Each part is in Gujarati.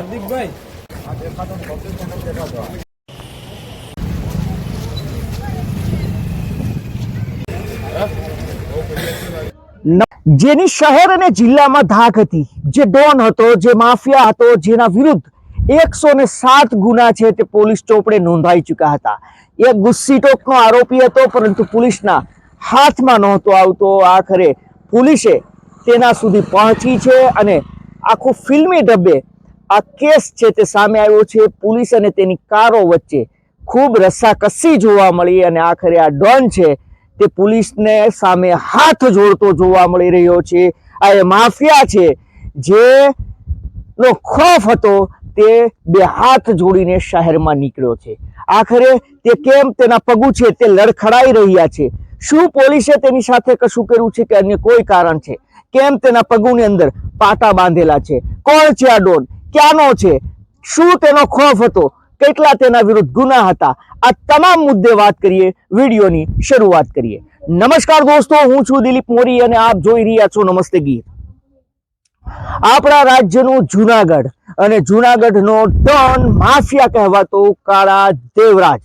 હાર્દિકભાઈ. જેની શહેર અને જિલ્લામાં ધાક હતી. જે ડોન હતો, જે માફિયા હતો, જેના વિરુદ્ધ એકસો ને સાત ગુના છે તે પોલીસ ચોપડે નોંધાઈ ચૂક્યા હતા. એ ગુસ્સીટોકનો આરોપી હતો, પરંતુ પોલીસના હાથમાં નહોતો આવતો. આખરે પોલીસે તેના સુધી પહોંચી છે અને આખું ફિલ્મી ઢબે આ કેસ છે તે સામે આવ્યો છે. પોલીસ અને તેની કારો વચ્ચે ખૂબ રસાકસી જોવા મળી અને આખરે આ ડોન છે તે પોલીસને સામે હાથ જોડતો જોવા મળી રહ્યો છે. આ એ માફિયા છે જે નો ખોફ હતો તે બે હાથ જોડીને શહેરમાં નીકળ્યો છે. આખરે તે કેમ તેના પગુ છે તે લડખડાઈ રહ્યા છે. શું પોલીસે તેની સાથે કશું કર્યું છે કે અન્ય કોઈ કારણ છે? કેમ તેના પગુની અંદર પાટા બાંધેલા છે? કોણ છે આ ડોન? ક્યાંનો છે? શું તેનો ખોફ હતો? કેટલા તેના વિરુદ્ધ ગુના હતા? આ તમામ મુદ્દે વાત કરીએ, વિડીયોની શરૂઆત કરીએ. નમસ્કાર દોસ્તો, હું છું દિલીપ મોરી અને આપ જોઈ રહ્યા છો નમસ્તે ગીત. આપણા રાજ્યનું જુનાગઢ અને જુનાગઢનો ડોન માફિયા કહેવાતો કાળા દેવરાજ.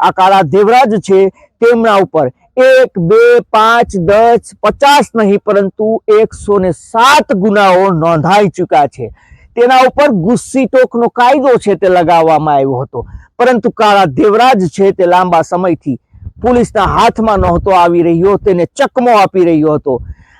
આ કાળા દેવરાજ છે તેમના ઉપર એક, બે, પાંચ, દસ, પચાસ નહીં, પરંતુ એકસો ને સાત ગુનાઓ નોંધાઈ ચૂક્યા છે. તેના ઉપર ગુસ્સી ટોકનો કાયદો છે તે લગાવવામાં આવ્યો હતો. પરંતુ કાળા દેવરાજ છે તે લાંબા સમયથી પોલીસના હાથમાં નહોતો આવી રહ્યો, તેને ચકમો આપી રહ્યો હતો.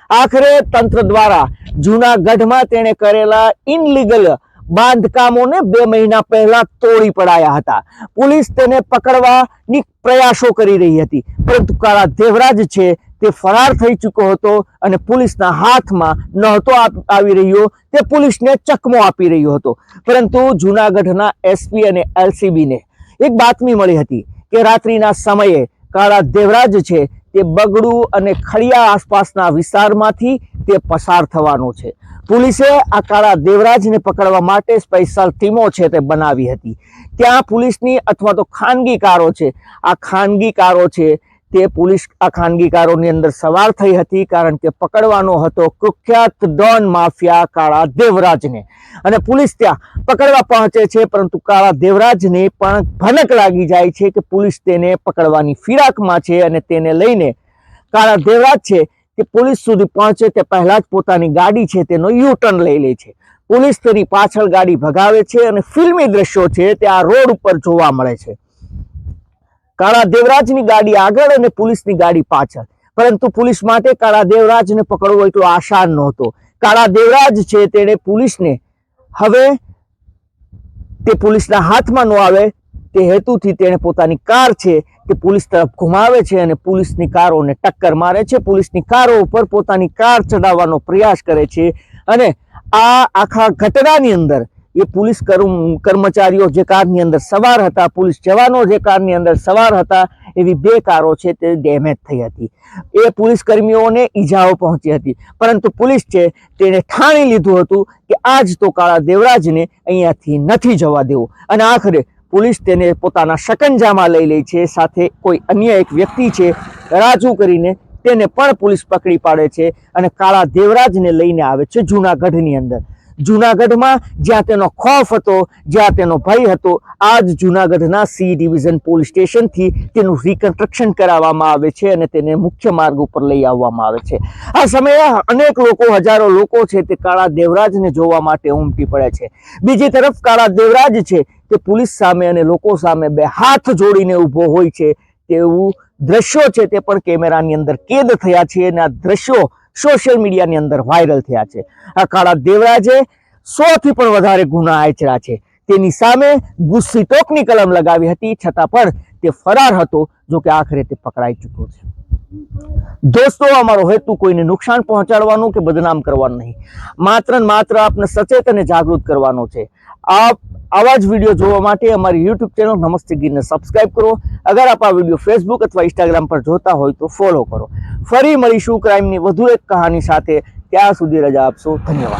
આખરે તંત્ર દ્વારા જૂનાગઢમાં તેણે કરેલા ઇનલીગલ બાંધકામોને બે મહિના પહેલા તોડી પડાયા હતા. પોલીસ તેને પકડવાની પ્રયાસો કરી રહી હતી. પરંતુ કાળા દેવરાજ છે તે ફરાર થઈ ચૂક્યો હતો અને પોલીસના હાથમાં નહોતો આવી રહ્યો. તે પોલીસને ચકમો આપી રહ્યો હતો. પરંતુ જૂનાગઢના એસપી અને એલસીબીને એક બાતમી મળી હતી કે રાત્રિના સમયે કાળા દેવરાજ છે તે બગડું અને ખડિયા આસપાસના વિસ્તારમાંથી તે પસાર થવાનો છે. પોલીસે આ કાળા દેવરાજને પકડવા માટે સ્પેશિયલ ટીમો છે તે બનાવી હતી. ત્યાં પોલીસની અથવા તો ખાનગી કારો છે. આ ખાનગી કારો છે તે પોલીસ આ ખાનગીકારોની અંદર સવાર થઈ હતી કારણ કે પકડવાનો હતો કુખ્યાત ડોન માફિયા કાળા દેવરાજને. અને પોલીસ ત્યાં પકડવા પહોંચે છે, પરંતુ કાળા દેવરાજને પણ ભનક લાગી જાય છે કે પોલીસ તેને પકડવાની ફિરાકમાં છે અને તેને લઈને કાળા દેવરાજ છે તે પોલીસ સુધી પહોંચે તે પહેલાં જ પોતાની ગાડી છે તેનો યુ ટર્ન લઈ લે છે. પોલીસ તેની પાછળ ગાડી ભગાવે છે અને ફિલ્મી દ્રશ્યો છે તે આ રોડ ઉપર જોવા મળે છે. કાળા દેવરાજની ગાડી આગળ અને પોલીસની ગાડી પાછળ. પરંતુ પોલીસ માટે કાળા દેવરાજને પકડવો એટલો આસાન નહોતો. કાળા દેવરાજ છે તેણે પોલીસને હવે તે પોલીસના હાથમાં ન આવે તે હેતુથી તેણે પોતાની કાર છે તે પોલીસ તરફ ઘુમાવે છે અને પોલીસની કારોને ટક્કર મારે છે. પોલીસની કારો ઉપર પોતાની કાર ચડાવવાનો પ્રયાસ કરે છે અને આ આખા ઘટનાની અંદર એ પોલીસ કર્મ- કર્મચારીઓ જે કારની અંદર સવાર હતા, પોલીસ જવાનો જે કારની અંદર સવાર હતા, એવી બે કારો છે તે ડેમેજ થઈ હતી. એ પોલીસ કર્મીઓને ઈજાઓ પહોંચી હતી. પરંતુ પોલીસ છે તેણે ઠાણી લીધું હતું કે આજ તો કાળા દેવરાજને અહીંયાથી નથી જવા દેવો. અને આખરે પોલીસ તેને પોતાના શકંજામાં લઈ લે છે, સાથે કોઈ અન્ય એક વ્યક્તિ છે, રાજુ કરીને તેને પણ પોલીસ પકડી પાડે છે અને કાળા દેવરાજને લઈને આવે છે જૂનાગઢની અંદર. જૂનાગઢમાં જ્યાં તેનો ખોફ હતો, જ્યાં તેનો ભય હતો, આજ જૂનાગઢના સી ડિવિઝન પોલીસ સ્ટેશનથી તેનું રિકન્સ્ટ્રક્શન કરાવવામાં આવે છે અને તેને મુખ્ય માર્ગ ઉપર લઈ આવવામાં આવે છે. આ સમયે અનેક લોકો, હજારો લોકો છે તે કાળા દેવરાજને જોવા માટે ઉમટી પડે છે. બીજી તરફ કાળા દેવરાજ છે તે પોલીસ સામે અને લોકો સામે બે હાથ જોડીને ઊભો હોય છે તેવું દ્રશ્યો છે તે પણ કેમેરાની અંદર કેદ થયા છે અને આ દ્રશ્યો સોશિયલ મીડિયાની અંદર વાયરલ થયા છે. આ કાળા દેવરાજે સોથી પણ વધારે ગુના આચર્યા છે. તેની સામે ગુસ્સી ટોકની કલમ લગાવી હતી, છતાં પણ તે ફરાર હતો, જો કે આખરે તે પકડાઈ ચૂક્યો છે. દોસ્તો, અમારો હેતુ કોઈને નુકસાન પહોંચાડવાનું કે બદનામ કરવાનું નહીં. માત્ર ને માત્ર આપને સચેત અને જાગૃત કરવાનો છે. આપ આવા જ વીડિયો જોવા માટે અમારી યુટ્યુબ ચેનલ નમસ્તે ગીરને સબસ્ક્રાઇબ કરો. અગર આપ આ વીડિયો ફેસબુક અથવા ઇન્સ્ટાગ્રામ પર જોતા હોય તો ફોલો કરો. ફરી મળીશું ક્રાઇમની વધુ એક કહાની સાથે. ત્યાં સુધી રજા આપશો. ધન્યવાદ.